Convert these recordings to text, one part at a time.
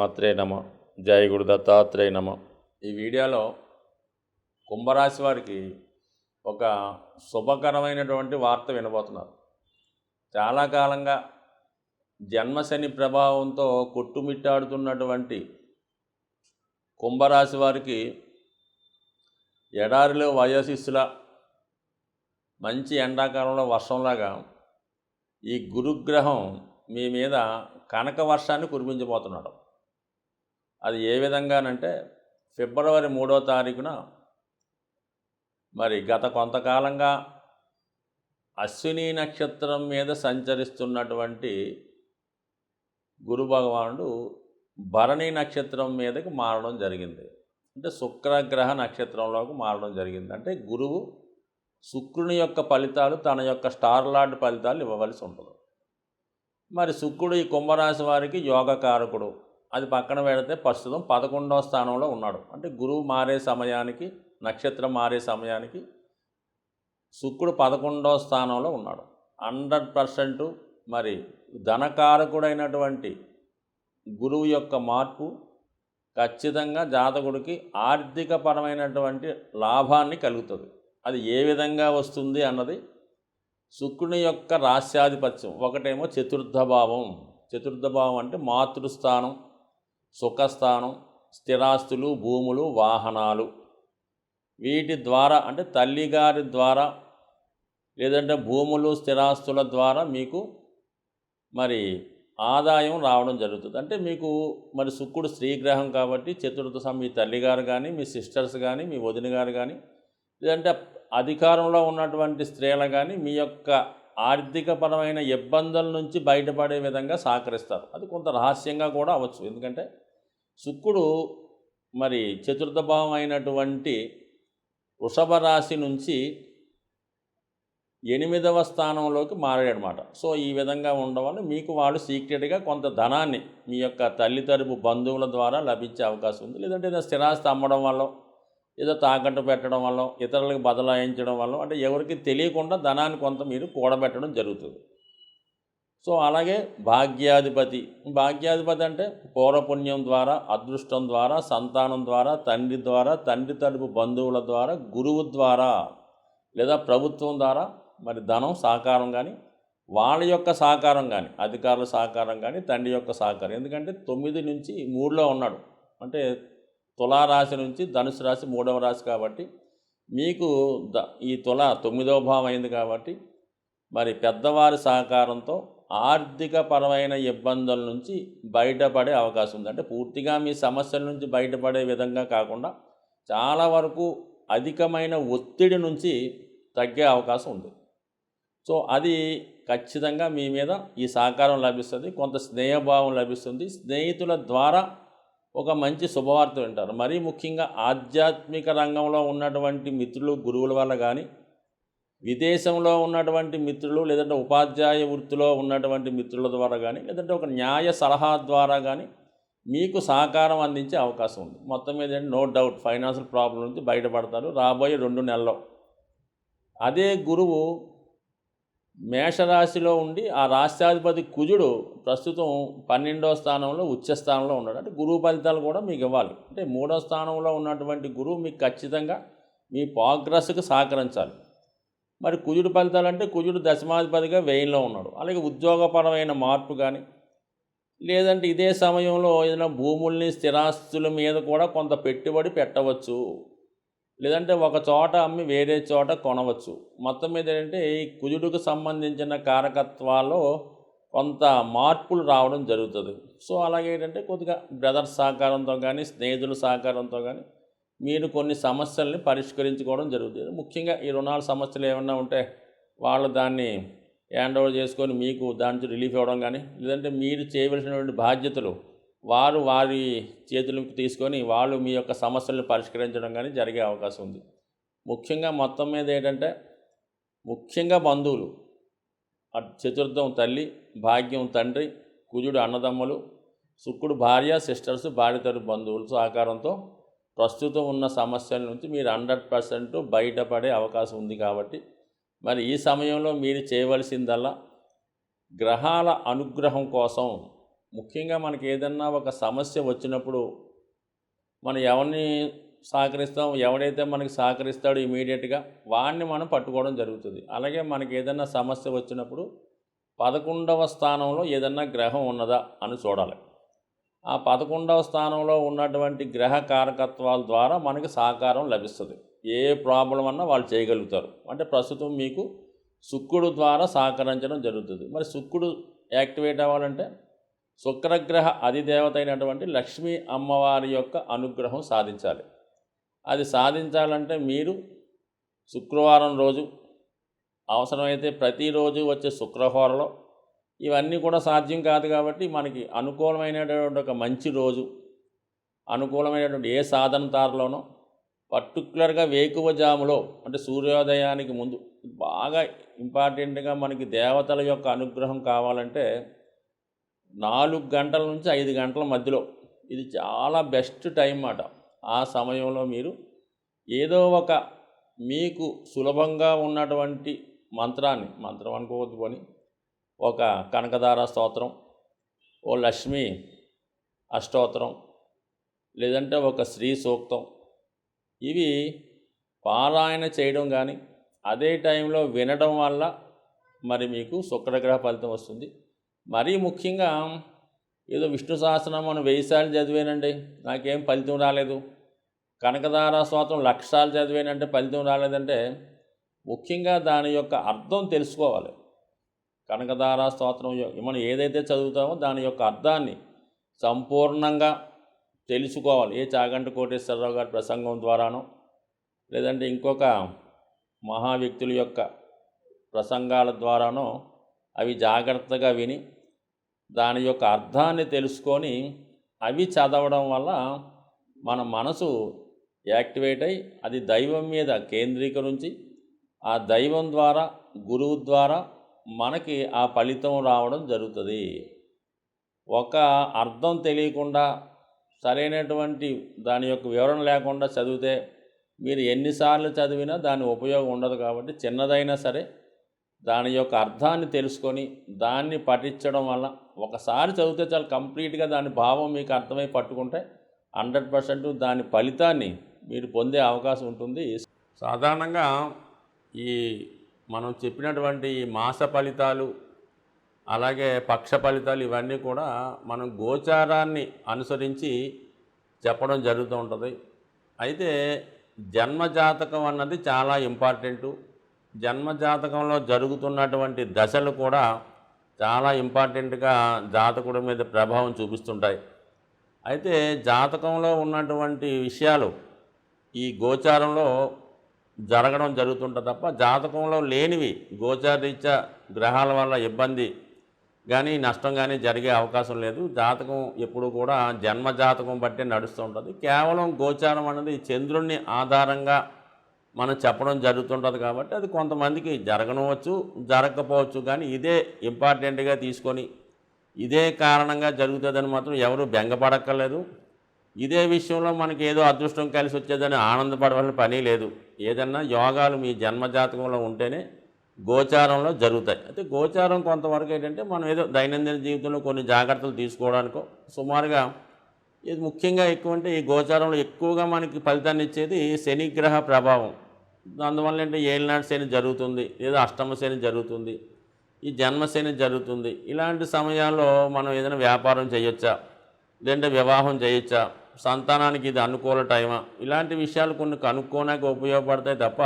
మాత్రే నమ. జయ గురు దత్తాత్రేయ నమ. ఈ వీడియోలో కుంభరాశి వారికి ఒక శుభకరమైనటువంటి వార్త వినబోతున్నారు. చాలా కాలంగా జన్మశని ప్రభావంతో కొట్టుమిట్టాడుతున్నటువంటి కుంభరాశి వారికి ఎడారిలో వయోశిస్సుల మంచి ఎండాకాలంలో వర్షంలాగా ఈ గురుగ్రహం మీ మీద కనక వర్షాన్ని కురిపించబోతున్నాడు. అది ఏ విధంగానంటే ఫిబ్రవరి మూడో తారీఖున మరి గత కొంతకాలంగా అశ్విని నక్షత్రం మీద సంచరిస్తున్నటువంటి గురు భగవానుడు భరణి నక్షత్రం మీదకి మారడం జరిగింది. అంటే శుక్రగ్రహ నక్షత్రంలోకి మారడం జరిగింది. అంటే గురువు శుక్రుని యొక్క ఫలితాలు తన యొక్క స్టార్ లార్డ్ ఫలితాలు ఇవ్వవలసి ఉంటుంది. మరి శుక్రుడు ఈ కుంభరాశి వారికి యోగకారకుడు. అది పక్కన పెడితే ప్రస్తుతం పదకొండవ స్థానంలో ఉన్నాడు. అంటే గురువు మారే సమయానికి నక్షత్రం మారే సమయానికి శుక్రుడు పదకొండవ స్థానంలో ఉన్నాడు. హండ్రెడ్ పర్సెంట్ మరి ధనకారకుడైనటువంటి గురువు యొక్క మార్పు ఖచ్చితంగా జాతకుడికి ఆర్థికపరమైనటువంటి లాభాన్ని కలుగుతుంది. అది ఏ విధంగా వస్తుంది అన్నది శుక్రుని యొక్క రాస్యాధిపత్యం ఒకటేమో చతుర్థ భావం చతుర్థ భావం అంటే మాతృస్థానం. సుఖస్థానం స్థిరాస్తులు భూములు వాహనాలు. వీటి ద్వారా అంటే తల్లిగారి ద్వారా లేదంటే భూములు స్థిరాస్తుల ద్వారా మీకు మరి ఆదాయం రావడం జరుగుతుంది. అంటే మీకు మరి శుక్రుడు స్త్రీగ్రహం కాబట్టి చతుర్థ సం మీ తల్లిగారు కానీ మీ సిస్టర్స్ కానీ మీ వదిన గారు కానీ లేదంటే అధికారంలో ఉన్నటువంటి స్త్రీలు కానీ మీ యొక్క ఆర్థికపరమైన ఇబ్బందుల నుంచి బయటపడే విధంగా సహకరిస్తారు. అది కొంత రహస్యంగా కూడా అవ్వచ్చు. ఎందుకంటే శుక్రుడు మరి చతుర్థ భావం అయినటువంటి వృషభ రాశి నుంచి ఎనిమిదవ స్థానంలోకి మారాడనమాట. సో ఈ విధంగా ఉండడం వల్ల మీకు వాళ్ళు సీక్రెట్గా కొంత ధనాన్ని మీ యొక్క తల్లి తరపు బంధువుల ద్వారా లభించే అవకాశం ఉంది. లేదంటే స్థిరాస్తి అమ్మడం వల్ల ఏదో తాకట్టు పెట్టడం వల్ల ఇతరులకు బదలాయించడం వల్ల అంటే ఎవరికి తెలియకుండా ధనాన్ని కొంత మీరు కూడబెట్టడం జరుగుతుంది. సో అలాగే భాగ్యాధిపతి. భాగ్యాధిపతి అంటే పౌరపుణ్యం ద్వారా అదృష్టం ద్వారా సంతానం ద్వారా తండ్రి ద్వారా తండ్రి తరపు బంధువుల ద్వారా గురువు ద్వారా లేదా ప్రభుత్వం ద్వారా మరి ధనం సహకారం కానీ వాళ్ళ యొక్క సహకారం కానీ అధికారుల సహకారం కానీ తండ్రి యొక్క సహకారం. ఎందుకంటే తొమ్మిది నుంచి మూడులో ఉన్నాడు. అంటే తులారాశి నుంచి ధనుసు రాశి మూడవ రాశి కాబట్టి మీకు ద ఈ తుల తొమ్మిదవ భావం అయింది కాబట్టి మరి పెద్దవారి సహకారంతో ఆర్థికపరమైన ఇబ్బందుల నుంచి బయటపడే అవకాశం ఉంది. అంటే పూర్తిగా మీ సమస్యల నుంచి బయటపడే విధంగా కాకుండా చాలా వరకు అధికమైన ఒత్తిడి నుంచి తగ్గే అవకాశం ఉంది. సో అది ఖచ్చితంగా మీ మీద ఈ సహకారం లభిస్తుంది. కొంత స్నేహభావం లభిస్తుంది. స్నేహితుల ద్వారా ఒక మంచి శుభవార్త వింటారు. మరీ ముఖ్యంగా ఆధ్యాత్మిక రంగంలో ఉన్నటువంటి మిత్రులు గురువుల వల్ల కానీ విదేశంలో ఉన్నటువంటి మిత్రులు లేదంటే ఉపాధ్యాయ వృత్తిలో ఉన్నటువంటి మిత్రుల ద్వారా కానీ లేదంటే ఒక న్యాయ సలహా ద్వారా కానీ మీకు సహకారం అందించే అవకాశం ఉంది. మొత్తం మీద నో డౌట్ ఫైనాన్షియల్ ప్రాబ్లం నుంచి బయటపడతారు. రాబోయే రెండు నెలల్లో. అదే గురువు మేషరాశిలో ఉండి ఆ రాష్ట్రాధిపతి కుజుడు ప్రస్తుతం పన్నెండో స్థానంలో ఉచ్చ స్థానంలో ఉన్నాడు. అంటే గురువు ఫలితాలు కూడా మీకు ఇవ్వాలి. అంటే మూడో స్థానంలో ఉన్నటువంటి గురువు మీకు ఖచ్చితంగా మీ ప్రోగ్రెస్కి సహకరించాలి. మరి కుజుడు ఫలితాలు అంటే కుజుడు దశమాధిపతిగా వెయ్యిలో ఉన్నాడు. అలాగే ఉద్యోగపరమైన మార్పు కానీ లేదంటే ఇదే సమయంలో ఏదైనా భూముల్ని స్థిరాస్తుల మీద కూడా కొంత పెట్టుబడి పెట్టవచ్చు. లేదంటే ఒక చోట అమ్మి వేరే చోట కొనవచ్చు. మొత్తం మీద ఏంటంటే ఈ కుజుడుకు సంబంధించిన కారకత్వాల్లో కొంత మార్పులు రావడం జరుగుతుంది. సో అలాగే ఏంటంటే కొద్దిగా బ్రదర్స్ సహకారంతో కానీ స్నేహితుల సహకారంతో కానీ మీరు కొన్ని సమస్యల్ని పరిష్కరించుకోవడం జరుగుతుంది. ముఖ్యంగా ఈ రుణాల సమస్యలు ఏమన్నా ఉంటే వాళ్ళు దాన్ని హ్యాండ్ ఓవర్ చేసుకొని మీకు దాని నుంచి రిలీఫ్ ఇవ్వడం కానీ లేదంటే మీరు చేయవలసినటువంటి బాధ్యతలు వారు వారి చేతులకు తీసుకొని వాళ్ళు మీ యొక్క సమస్యలను పరిష్కరించడం కానీ జరిగే అవకాశం ఉంది. ముఖ్యంగా మొత్తం మీద ఏంటంటే ముఖ్యంగా బంధువులు చతుర్థం తల్లి భాగ్యం తండ్రి కుజుడు అన్నదమ్ములు శుక్రుడు భార్య సిస్టర్స్ భార్య తరపు సహకారంతో ప్రస్తుతం ఉన్న సమస్యల నుంచి మీరు హండ్రెడ్ పర్సెంట్ బయటపడే అవకాశం ఉంది కాబట్టి మరి ఈ సమయంలో మీరు చేయవలసిందల్లా గ్రహాల అనుగ్రహం కోసం ముఖ్యంగా మనకి ఏదన్నా ఒక సమస్య వచ్చినప్పుడు మనం ఎవరిని సహకరిస్తాం ఎవడైతే మనకి సహకరిస్తాడో ఇమీడియట్గా వాడిని మనం పట్టుకోవడం జరుగుతుంది. అలాగే మనకి ఏదైనా సమస్య వచ్చినప్పుడు పదకొండవ స్థానంలో ఏదన్నా గ్రహం ఉన్నదా అని చూడాలి. ఆ పదకొండవ స్థానంలో ఉన్నటువంటి గ్రహ కారకత్వాల ద్వారా మనకి సహకారం లభిస్తుంది. ఏ ప్రాబ్లం అన్నా వాళ్ళు చేయగలుగుతారు. అంటే ప్రస్తుతం మీకు శుక్రుడు ద్వారా సహకరించడం జరుగుతుంది. మరి శుక్రుడు యాక్టివేట్ అవ్వాలంటే శుక్రగ్రహ అధిదేవత అయినటువంటి లక్ష్మీ అమ్మవారి యొక్క అనుగ్రహం సాధించాలి. అది సాధించాలంటే మీరు శుక్రవారం రోజు అవసరమైతే ప్రతిరోజు వచ్చే శుక్రహోరలో ఇవన్నీ కూడా సాధ్యం కాదు కాబట్టి మనకి అనుకూలమైనటువంటి ఒక మంచి రోజు అనుకూలమైనటువంటి ఏ సాధన తారలోనో పర్టికులర్గా వేకువజాములో అంటే సూర్యోదయానికి ముందు బాగా ఇంపార్టెంట్గా మనకి దేవతల యొక్క అనుగ్రహం కావాలంటే నాలుగు గంటల నుంచి ఐదు గంటల మధ్యలో. ఇది చాలా బెస్ట్ టైం అన్నమాట ఆ సమయంలో మీరు ఏదో ఒక మీకు సులభంగా ఉన్నటువంటి మంత్రాన్ని మంత్రం అనుకోవద్దు కొని ఒక కనకదార స్తోత్రం ఓ లక్ష్మి అష్టోత్రం లేదంటే ఒక శ్రీ సూక్తం. ఇవి పారాయణ చేయడం కానీ అదే టైంలో వినడం వల్ల మరి మీకు శుక్రగ్రహ ఫలితం వస్తుంది. మరీ ముఖ్యంగా ఏదో విష్ణు సహస్రం మనం వెయ్యి చదివానండి. నాకేం ఫలితం రాలేదు. కనకదార స్తోత్రం లక్షాలు చదివానంటే ఫలితం రాలేదంటే ముఖ్యంగా దాని యొక్క అర్థం తెలుసుకోవాలి. కనకదార స్తోత్రం మనం ఏదైతే చదువుతామో దాని యొక్క అర్థాన్ని సంపూర్ణంగా తెలుసుకోవాలి. ఏ చాగంట కోటేశ్వరరావు గారి ప్రసంగం ద్వారానో లేదంటే ఇంకొక మహా వ్యక్తుల యొక్క ప్రసంగాల ద్వారానో అవి జాగ్రత్తగా విని దాని యొక్క అర్థాన్ని తెలుసుకొని అవి చదవడం వల్ల మన మనసు యాక్టివేట్ అయి అది దైవం మీద కేంద్రీకరించి ఆ దైవం ద్వారా గురువు ద్వారా మనకి ఆ ఫలితం రావడం జరుగుతుంది. ఒక అర్థం తెలియకుండా సరైనటువంటి దాని యొక్క వివరణ లేకుండా చదివితే మీరు ఎన్నిసార్లు చదివినా దాని ఉపయోగం ఉండదు కాబట్టి చిన్నదైనా సరే దాని యొక్క అర్థాన్ని తెలుసుకొని దాన్ని పఠించడం వల్ల ఒకసారి చదివితే చాలా కంప్లీట్గా దాని భావం మీకు అర్థమై పట్టుకుంటే హండ్రెడ్ పర్సెంట్ దాని ఫలితాన్ని మీరు పొందే అవకాశం ఉంటుంది. సాధారణంగా ఈ మనం చెప్పినటువంటి ఈ మాస ఫలితాలు అలాగే పక్ష ఫలితాలు ఇవన్నీ కూడా మనం గోచారాన్ని అనుసరించి చెప్పడం జరుగుతూ ఉంటుంది. అయితే జన్మజాతకం అన్నది చాలా ఇంపార్టెంటు. జన్మజాతకంలో జరుగుతున్నటువంటి దశలు కూడా చాలా ఇంపార్టెంట్గా జాతకుడి మీద ప్రభావం చూపిస్తుంటాయి. అయితే జాతకంలో ఉన్నటువంటి విషయాలు ఈ గోచారంలో జరగడం జరుగుతుంటుంది తప్ప జాతకంలో లేనివి గోచారీత్యా గ్రహాల వల్ల ఇబ్బంది కానీ నష్టం కానీ జరిగే అవకాశం లేదు. జాతకం ఎప్పుడు కూడా జన్మ జాతకం బట్టే నడుస్తూ ఉంటుంది. కేవలం గోచారం అనేది చంద్రుణ్ణి ఆధారంగా మనం చెప్పడం జరుగుతుంటుంది కాబట్టి అది కొంతమందికి జరగనవచ్చు జరగకపోవచ్చు కానీ ఇదే ఇంపార్టెంట్గా తీసుకొని ఇదే కారణంగా జరుగుతుందని మాత్రం ఎవరు బెంగపడక్కర్లేదు. ఇదే విషయంలో మనకి ఏదో అదృష్టం కలిసి వచ్చేదని ఆనందపడవలసిన పని లేదు. ఏదన్నా యోగాలు మీ జన్మజాతకంలో ఉంటేనే గోచారంలో జరుగుతాయి. అయితే గోచారం కొంతవరకు ఏంటంటే మనం ఏదో దైనందిన జీవితంలో కొన్ని జాగ్రత్తలు తీసుకోవడానికో సుమారుగా ఇది ముఖ్యంగా ఎక్కువ అంటే ఈ గోచారంలో ఎక్కువగా మనకి ఫలితాన్ని ఇచ్చేది శనిగ్రహ ప్రభావం. అందువల్ల ఏంటంటే ఏళ్ళనాడు శని జరుగుతుంది లేదా అష్టమ శని జరుగుతుంది ఈ జన్మశని జరుగుతుంది. ఇలాంటి సమయాల్లో మనం ఏదైనా వ్యాపారం చేయొచ్చా? లేదంటే వివాహం చేయొచ్చా? సంతానానికి ఇది అనుకూల టైమా? ఇలాంటి విషయాలు కొన్ని కనుక్కోనాక ఉపయోగపడతాయి తప్ప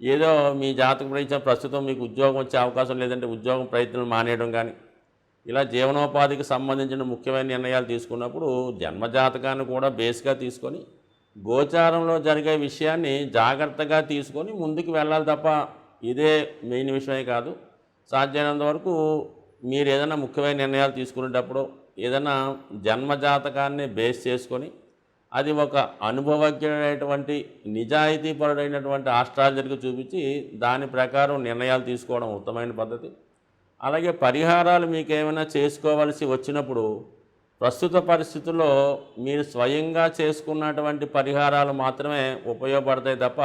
ఏదో మీ జాతక ప్రయత్నం ప్రస్తుతం మీకు ఉద్యోగం వచ్చే అవకాశం లేదంటే ఉద్యోగం ప్రయత్నం మానేయడం కానీ ఇలా జీవనోపాధికి సంబంధించిన ముఖ్యమైన నిర్ణయాలు తీసుకున్నప్పుడు జన్మజాతకాన్ని కూడా బేస్గా తీసుకొని గోచారంలో జరిగే విషయాన్ని జాగ్రత్తగా తీసుకొని ముందుకు వెళ్ళాలి తప్ప ఇదే మెయిన్ విషయమే కాదు. సాధ్యమైనంత వరకు మీరు ఏదైనా ముఖ్యమైన నిర్ణయాలు తీసుకునేటప్పుడు ఏదైనా జన్మజాతకాన్ని బేస్ చేసుకొని అది ఒక అనుభవజ్ఞుడైనటువంటి నిజాయితీపరుడైనటువంటి ఆస్ట్రాలజర్కి చూపించి దాని ప్రకారం నిర్ణయాలు తీసుకోవడం ఉత్తమైన పద్ధతి. అలాగే పరిహారాలు మీకు ఏమైనా చేసుకోవలసి వచ్చినప్పుడు ప్రస్తుత పరిస్థితుల్లో మీరు స్వయంగా చేసుకున్నటువంటి పరిహారాలు మాత్రమే ఉపయోగపడతాయి తప్ప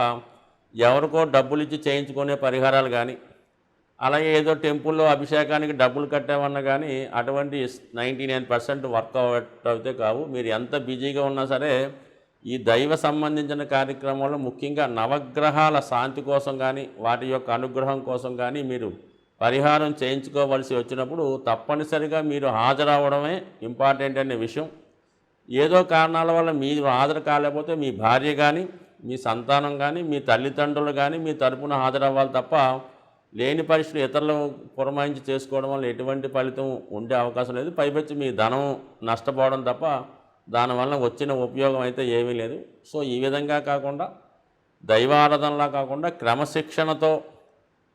ఎవరికో డబ్బులు ఇచ్చి చేయించుకునే పరిహారాలు కానీ అలాగే ఏదో టెంపుల్లో అభిషేకానికి డబ్బులు కట్టామన్నా కానీ అటువంటి నైంటీ నైన్ పర్సెంట్ వర్కౌట్ అవుతే కావు. మీరు ఎంత బిజీగా ఉన్నా సరే ఈ దైవ సంబంధించిన కార్యక్రమంలో ముఖ్యంగా నవగ్రహాల శాంతి కోసం కానీ వాటి యొక్క అనుగ్రహం కోసం కానీ మీరు పరిహారం చేయించుకోవలసి వచ్చినప్పుడు తప్పనిసరిగా మీరు హాజరవడమే ఇంపార్టెంట్ అనే విషయం. ఏదో కారణాల వల్ల మీరు హాజరు కాలేకపోతే మీ భార్య కానీ మీ సంతానం కానీ మీ తల్లిదండ్రులు కానీ మీ తరపున హాజరవ్వాలి తప్ప లేని పరిస్థితులు ఇతరులు పురమాయించి చేసుకోవడం వల్ల ఎటువంటి ఫలితం ఉండే అవకాశం లేదు. పైపెచ్చి మీ ధనం నష్టపోవడం తప్ప దానివల్ల వచ్చిన ఉపయోగం అయితే ఏమీ లేదు. సో ఈ విధంగా కాకుండా దైవారాధనలా కాకుండా క్రమశిక్షణతో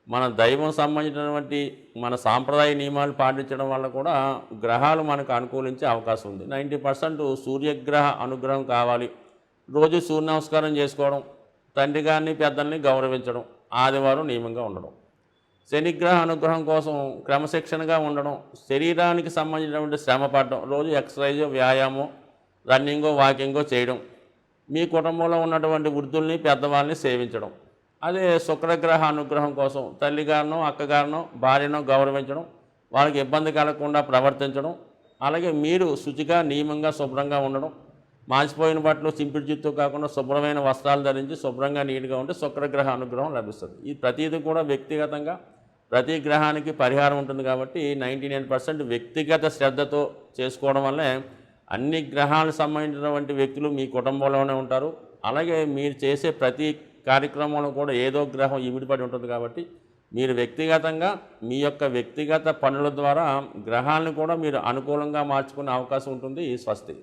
మన దైవం సంబంధించినటువంటి మన సాంప్రదాయ నియమాలు పాటించడం వల్ల కూడా గ్రహాలు మనకు అనుకూలించే అవకాశం ఉంది. నైంటీ పర్సెంట్ సూర్యగ్రహ అనుగ్రహం కావాలి. రోజు సూర్య నమస్కారం చేసుకోవడం తండ్రి గారిని పెద్దల్ని గౌరవించడం ఆదివారం నియమంగా ఉండడం. శనిగ్రహ అనుగ్రహం కోసం క్రమశిక్షణగా ఉండడం శరీరానికి సంబంధించినటువంటి శ్రమ పడడం రోజు ఎక్సర్సైజ్ వ్యాయామం రన్నింగో వాకింగో చేయడం మీ కుటుంబంలో ఉన్నటువంటి వృద్ధుల్ని పెద్దవాళ్ళని సేవించడం అదే శుక్రగ్రహ అనుగ్రహం కోసం తల్లిగారినో అక్కగారినో భార్యనో గౌరవించడం వాళ్ళకి ఇబ్బంది కలగకుండా ప్రవర్తించడం అలాగే మీరు శుచిగా నియమంగా శుభ్రంగా ఉండడం మాసిపోయిన బట్టలు సింపుల్ జుత్తు కాకుండా శుభ్రమైన వస్త్రాలు ధరించి శుభ్రంగా నీట్గా ఉంటే శుక్రగ్రహ అనుగ్రహం లభిస్తుంది. ఈ ప్రతిదీ కూడా వ్యక్తిగతంగా ప్రతి గ్రహానికి పరిహారం ఉంటుంది కాబట్టి నైంటీ నైన్ పర్సెంట్ వ్యక్తిగత శ్రద్ధతో చేసుకోవడం వల్లే అన్ని గ్రహాలకు సంబంధించినటువంటి వ్యక్తులు మీ కుటుంబంలోనే ఉంటారు. అలాగే మీరు చేసే ప్రతి కార్యక్రమంలో కూడా ఏదో గ్రహం ఇమిడిపడి ఉంటుంది కాబట్టి మీరు వ్యక్తిగతంగా మీ యొక్క వ్యక్తిగత పనుల ద్వారా గ్రహాలను కూడా మీరు అనుకూలంగా మార్చుకునే అవకాశం ఉంటుంది స్వస్తి.